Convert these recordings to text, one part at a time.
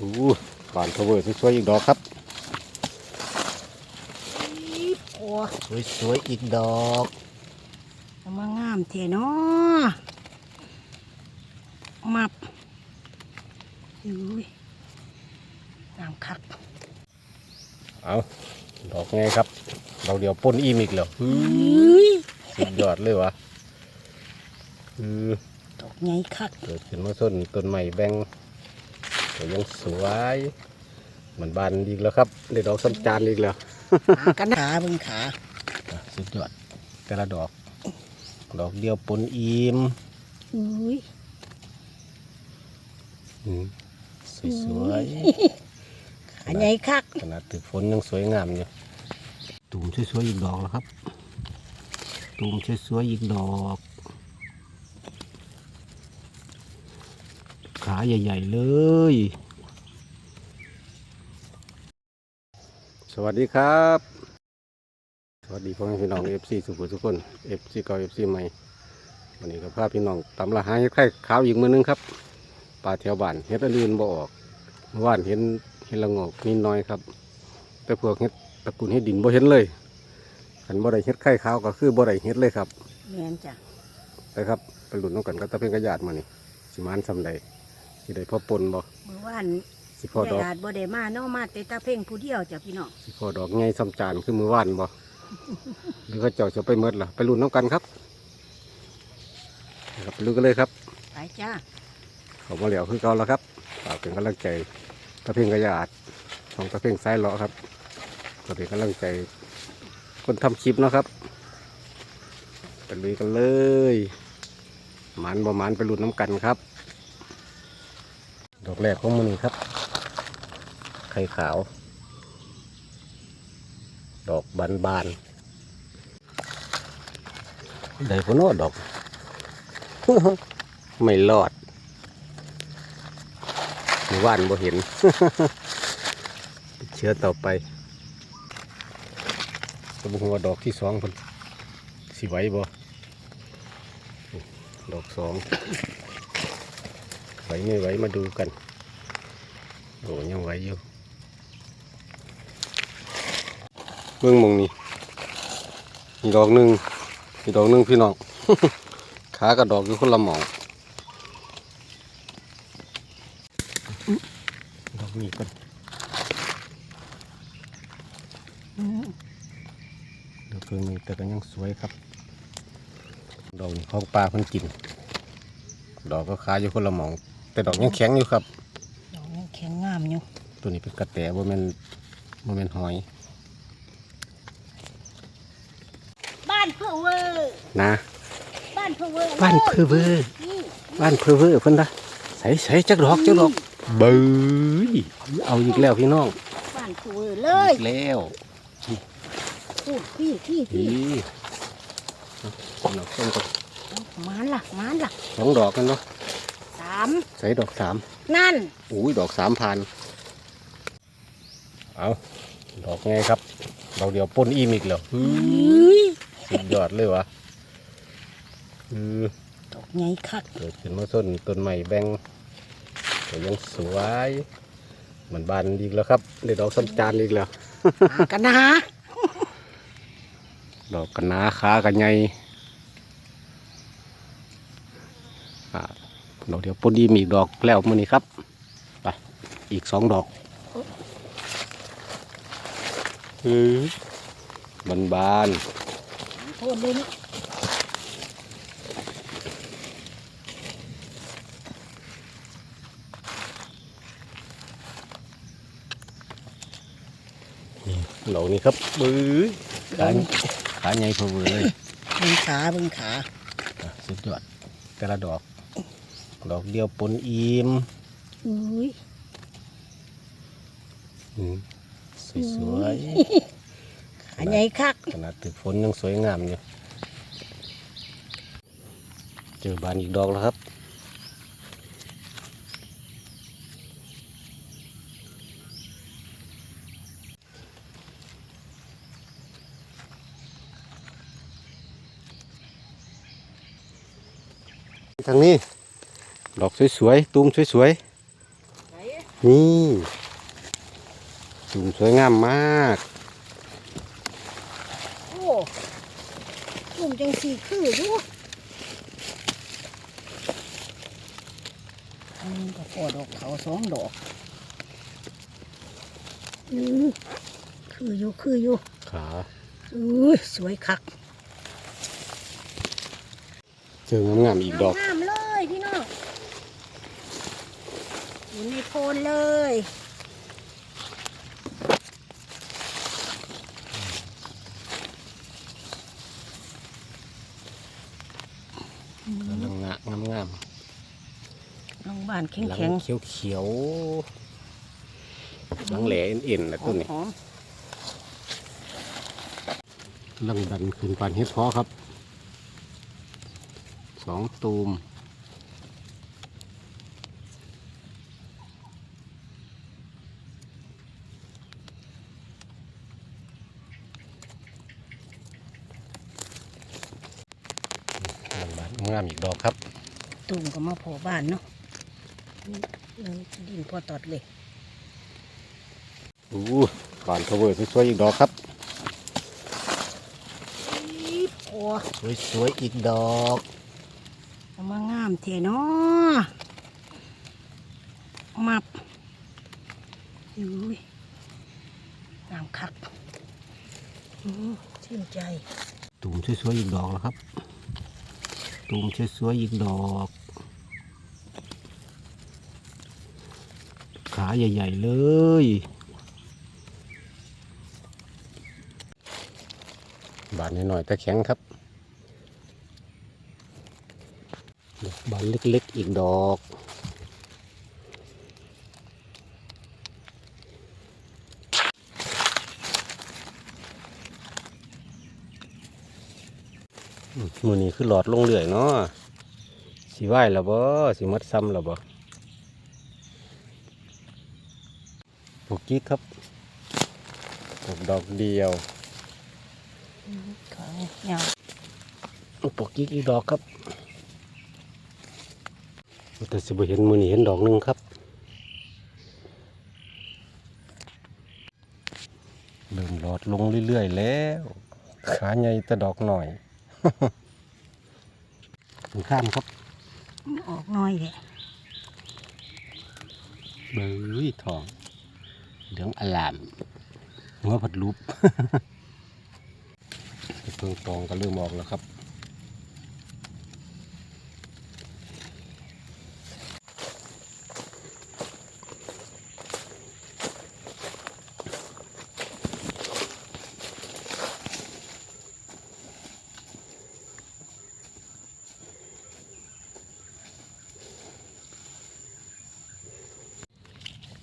อู้บานเพเวอร์สวยๆอีกดอกครับโอ้สวยๆอีกดอกทำมางามเทเนาะมับอุ้ยงามคักเอาดอกไงครับดอกเดียวปนอิ่มอีกแล้วเฮ้ยสุดยอดเลยวะคือดอกใหญ่คักเกิดขึ้นมาส้นต้นใหม่แบงก็ ยังสวยเหมือนบานอีกแล้วครับได้ดอกซ้ำจานอีกแล้วขากันขาเบิ่งขาอะสุดยอดแต่ละดอก ดอกเดียวปนอิ่มอุ้ยอืมสวยๆขาใหญ่คักขนาดตึกฝนยังสวยงามอยู่ตูมสวยๆอีกดอกแล้วครับตูมสวยๆอีกดอก ขาใหญ่ ๆ เลย สวัสดีครับ สวัสดีพ่อแม่พี่น้องเอฟซีสุขุมทุกคนเอฟซีเก่าเอฟซีใหม่วันนี้ก็พาพี่น้องตำละหาเห็ดไข่ขาวอีกมือนึงครับปลาแถวบ้านเห็ดอันอื่นบ่ออกเมื่อวานเห็นเห็ดละโงกนิดหน้อยครับ แต่พวกเห็ดตระกูลเห็ดดินบ่เห็นเลยขันบ่ได้เห็ดไข่ขาวก็คือบ่ได้เห็ดเลยครับแม่นจ้ะไปครับไปหลุดน้องกันก็ตะเพ่งกระยาดมานี่สิมานซำใด สิได้พ่อปนบ่เมื่อวานสิพ่อดอก ญาติบ่ได้มาเนาะมาแต่ตาเพ่งผู้เดียวจ้ะพี่น้องสิพ่อดอกไงซ้ำจานคือมือวานบ่ หรือเขาเจ้าจะไปเมดล่ะ ไปหลุดน้องกันครับนะครับไปลุ้นกันเลยครับ ไปจ้าเขามาเหลียวคือเก่าแล้วครับฝากเป็นกำลังใจตะเพ่งกระยาดของตะเพ่งซ้ายเลาะครับก็เป็นกำลังใจ คนทำคลิปเนาะครับไปลุยกันเลยหมันบ่หมันไปลุ้นน้ำกันครับ ดอกแรกของมันนี่ครับ ไข่ขาว ดอกบานบานได้พนอดอก ไม่รอดหมู่บ้านบ่เห็น เชื้อต่อไปก็บุหัวาดอกที่สองเพิ่นสิไหวบ่ดอกสองไหวไม่ไหวมาดูกัน โอ้ยังไหวอยู่เมืองหมองนี้มีดอกหนึ่งมีดอกหนึ่งพี่น้อง ขากับดอกอยู่คนละหมองดอกนี้ก่อนอืมดอกเพิ่งนี้แต่ก็ยังสวยครับ ดอกนี้ของปลาเพิ่นกิน ดอกก็คาอยู่คนละหมอง แต่ดอกยังแข็งอยู่ครับ ดอกยังแข็งงามอยู่ตัวนี้เป็นกระแตบ่แม่นบ่แม่นหอย บ้านเพื่อเวอร์นะ บ้านเพื่อเวอร์บ้านเพอเวอร์ นี่บ้านเพอเวอร์เพิ่นละใส่ใส่จักดอกจักดอกเบ้ยเอาอีกแล้วพี่น้องบ้านเพื่อเวอร์เลยอีกแล้วพูดพี่พี่พี่นี่เอาดอกส้มก่อนหมานล่ะหมานล่ะสองดอกกันเนาะสามใส่ดอกสามนั่นอุ้ยดอกสามพันเอาดอกไงครับดอกเดียวปนอิ่มอีกแล้วเฮ้ยสุดยอดเลยวะคือดอกใหญ่คักเกิดขึ้นมาส้นต้นใหม่แบงก็ยังสวยเหมือนบานอีกแล้วครับได้ดอกซ้ำจานอีกแล้วหากันนะดอกกันหนาขากันใหญ่อ่า ดอกเดียวปนอิ่มอีกดอกแล้วมือนี้ครับไปอีกสองดอกคือบานบานๆโทษเลยนะเหล่านี้ครับบื้อขาขาใหญ่พอเวอร์เลยเบิ่งขาเบิ่งขาอะสุดยอดแต่ละดอก ดอกเดียวปนอิ่มอุ้ยอืมสวยขาใหญ่คักๆขนาดตึกฝนยังสวยงามอยู่เจอบานอีกดอกแล้วครับทางนี้ ดอกสวยๆ ตุ้มสวยๆ นี่จุ่มสวยงามมาก โอ้ตุ่มจังสีคืออยู่อันนี้ก็พอดอกเขาสองดอกอือคืออยู่คืออยู่ขาอุ้ยสวยคักเจองามๆอีกดอกงามๆเลยพี่น้อง อยู่ในโพนเลยกำลังงะงามน้องบ้านแข็งๆหลังแข็งเขียวเขียวๆหลังแหลเอ็นๆนะต้นนี้หอมลังดันขึ้นปานเฮ็ดเพอครับ สองตูม ลังบานงามอีกดอกครับๆตุ่มก็มาโผล่บ้านเนาะเลยดินพอตอดเลยอู้บานทาวเวอร์สวยๆอีกดอกครับอีบโอ้สวยๆอีกดอกเอามางามเทเนาะมับอุ้ยงามคักอื้อชื่นใจตูมสวยๆอีกดอกแล้วครับ ตูมสวยๆอีกดอก ขาใหญ่ ๆ เลยบานน้อยๆแต่แข็งครับ บานเล็ก ๆ อีกดอก มือนี้คือหลอดลงเรื่อยเนาะสีไหวแล้วบ่สีมัดซ้ำแล้วบ่ปลูกกิ๊กครับปลูกดอกเดียวของเงาปลูกกิ๊กอีกดอกครับแต่สิบเห็นมือนี้เห็นดอกหนึ่งครับเริ่มหลอดลงเรื่อยๆแล้ว ขาใหญ่แต่ดอกหน่อย ถึงข้ามครับ ออกน้อยเลยเบยทองเหลืองอลามหัวผัดลุบเพิ่งตองก็เริ่มออกแล้วครับ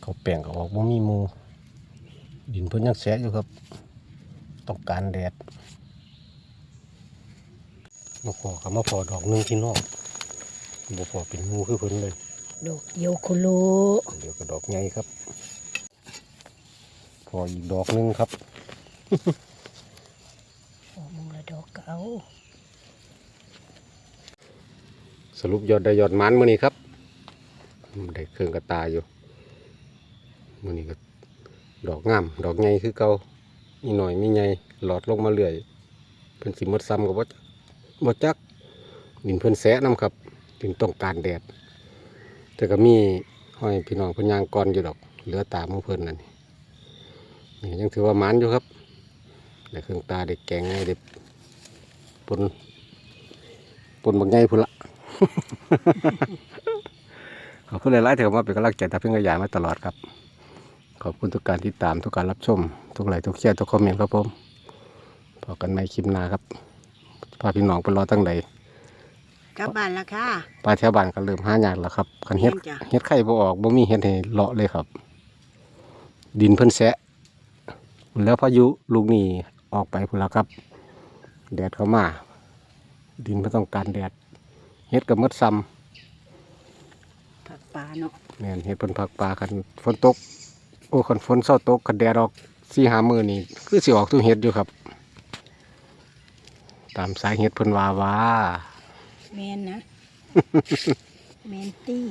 เขาแปลงก็ออกว่ามีหมูดินเพิ่นยังแสะอยู่ครับต้องการแดดมาพอกับมาพอดอกหนึงที่นอกบ่พอเป็นหมูคือเพิ่นเลย ดอกเดียวโคโลเดี๋ยวก็ดอกใหญ่ครับ พออีกดอกหนึงครับโอ้มึงละดอกเก่าสรุปยอดได้ยอดมันมื้อนี้ครับอืมได้เครื่องกระตายอยู่ มือนี้ก็ดอกงาม ดอกใหญ่คือเก่ามีหน่อยมีใหญ่หลอดลงมาเรื่อยเพิ่นสิมดซ้ำกับบ่จักบ่จักดินเพิ่นแสะนํครับ ถึงต้องการแดด แต่ก็มีห้อยพี่น้องพิ่นย่างก่อนอยู่ดอก เหลือตามของเพิ่นนั่นนี่นี่ยังถือว่ามันอยู่ครับได้เครื่องตาได้แกงไงได้ปนปนบางไงพุ่นละขอบคุณหลายๆที่เข้ามาเป็นกำลังใจตาเพิ่งขยายมาตลอดครับ ขอบคุณทุกการติดตามทุกการรับชม ทุกไลค์ทุกแชร์ทุกคอมเมนต์ครับผมพอกันในคลิปหน้าครับพาพี่น้องไปรอตั้งใดกลับบ้านละค่ะปลาแถวบ้านก็เริ่มหายากแล้วครับคันเฮ็ดแม่นจ้ะเฮ็ดไข่บ่ออกบ่มีเฮ็ดให้เลาะเลยครับ ดินเพิ่นแสะแล้วพายุลูกนี้ออกไปพุ่นแล้วครับ แดดเข้ามา ดินเพิ่นต้องการแดดเฮ็ดก็หมดซ้ำผักปลาเนาะแม่นเฮ็ดเพิ่นผักปลากันฝนตก โอ้คันฝนเศร้าตกคันแดดออก4-5มื้อนี่คือสิออกทุกเฮ็ดอยู่ครับ ตามสายเฮ็ดเพิ่นว่าว่า แมนนะ แมนตี้